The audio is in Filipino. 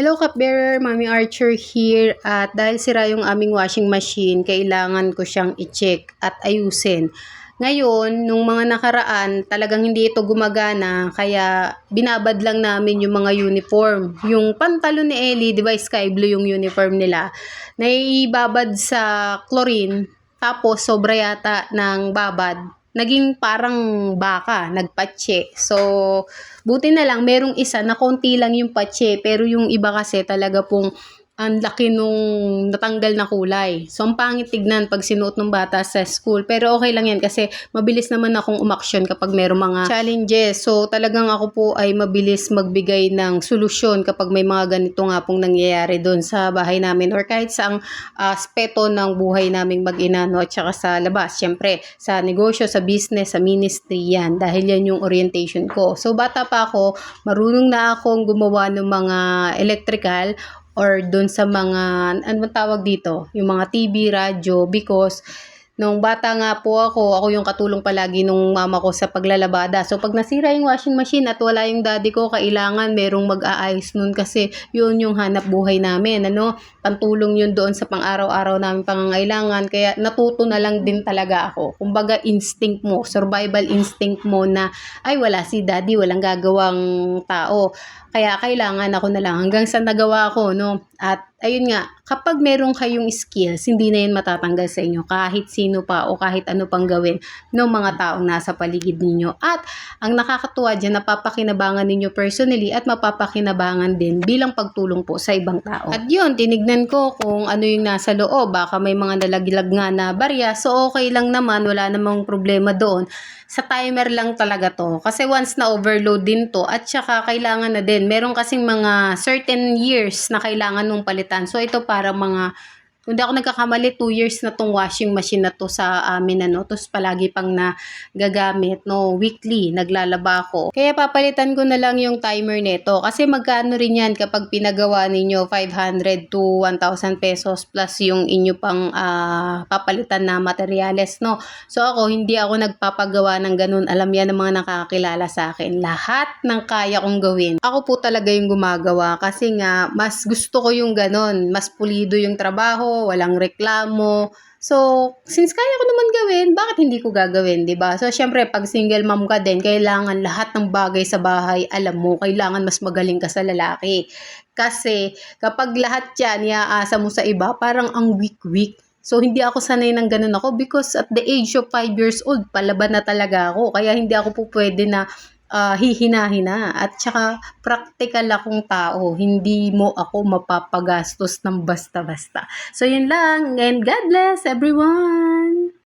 Hello Cupbearer, Mami Archer here at dahil sira yung aming washing machine, kailangan ko siyang i-check at ayusin. Ngayon, nung mga nakaraan, talagang hindi ito gumagana kaya binabad lang namin yung mga uniform. Yung pantalon ni Ellie, di ba sky blue yung uniform nila, naibabad sa chlorine tapos sobra yata ng babad naging parang baka, nagpatse. So, buti na lang, merong isa na konti lang yung patse, pero yung iba kasi talaga pong ang laki nung natanggal na kulay. So, ang pangit tignan pag sinuot ng bata sa school. Pero okay lang yan kasi mabilis naman akong umaksyon kapag merong mga challenges. So, talagang ako po ay mabilis magbigay ng solusyon kapag may mga ganito nga pong nangyayari doon sa bahay namin or kahit sa ang aspeto ng buhay naming mag-ina no? at saka sa labas. Siyempre, sa negosyo, sa business, sa ministry yan. Dahil yan yung orientation ko. So, bata pa ako, marunong na akong gumawa ng mga electrical or doon sa mga, ano tawag dito? Yung mga TV, radyo, because Nung bata nga po ako, ako yung katulong palagi nung mama ko sa paglalabada. So pag nasira yung washing machine at wala yung daddy ko, kailangan merong mag-aayos nun kasi yun yung hanap buhay namin. Ano? Pantulong yun doon sa pang-araw-araw namin pangangailangan. Kaya natuto na lang din talaga ako. Kumbaga instinct mo, survival instinct mo na ay wala si daddy, walang gagawang tao. Kaya kailangan ako na lang hanggang sa nagawa ko, no? At ayun nga, kapag meron kayong skills, hindi na yun matatanggal sa inyo kahit sino pa o kahit ano pang gawin ng mga taong nasa paligid ninyo. At ang nakakatuwa dyan, napapakinabangan ninyo personally at mapapakinabangan din bilang pagtulong po sa ibang tao. At yun, tinignan ko kung ano yung nasa loob. Baka may mga nalaglag nga na barya. So okay lang naman, wala namang problema doon. Sa timer lang talaga to. Kasi once na overload din to at saka kailangan na din. Meron kasing mga certain years na kailangan nung palitan. So ito para mga kung di ako nagkakamali, 2 years na tong washing machine na to sa amin, ano. Tapos palagi pang nagagamit, no. Weekly, naglalaba ako. Kaya papalitan ko na lang yung timer nito. Kasi magkano rin yan kapag pinagawa ninyo 500 to 1,000 pesos plus yung inyo pang uh, papalitan na materyales, no. So ako, hindi ako nagpapagawa ng ganun. Alam yan ng mga nakakilala sa akin. Lahat ng kaya kong gawin. Ako po talaga yung gumagawa. Kasi nga, mas gusto ko yung ganun. Mas pulido yung trabaho walang reklamo. So, since kaya ko naman gawin, bakit hindi ko gagawin, 'di ba? So, syempre, pag single mom ka din, kailangan lahat ng bagay sa bahay alam mo, kailangan mas magaling ka sa lalaki. Kasi kapag lahat 'yan iaasa mo sa iba, parang ang weak-weak. So, hindi ako sanay ng ganun ako because at the age of 5 years old, palaban na talaga ako. Kaya hindi ako po pwede na uh, hihina-hina at saka practical akong tao. Hindi mo ako mapapagastos ng basta-basta. So, yun lang. And God bless everyone!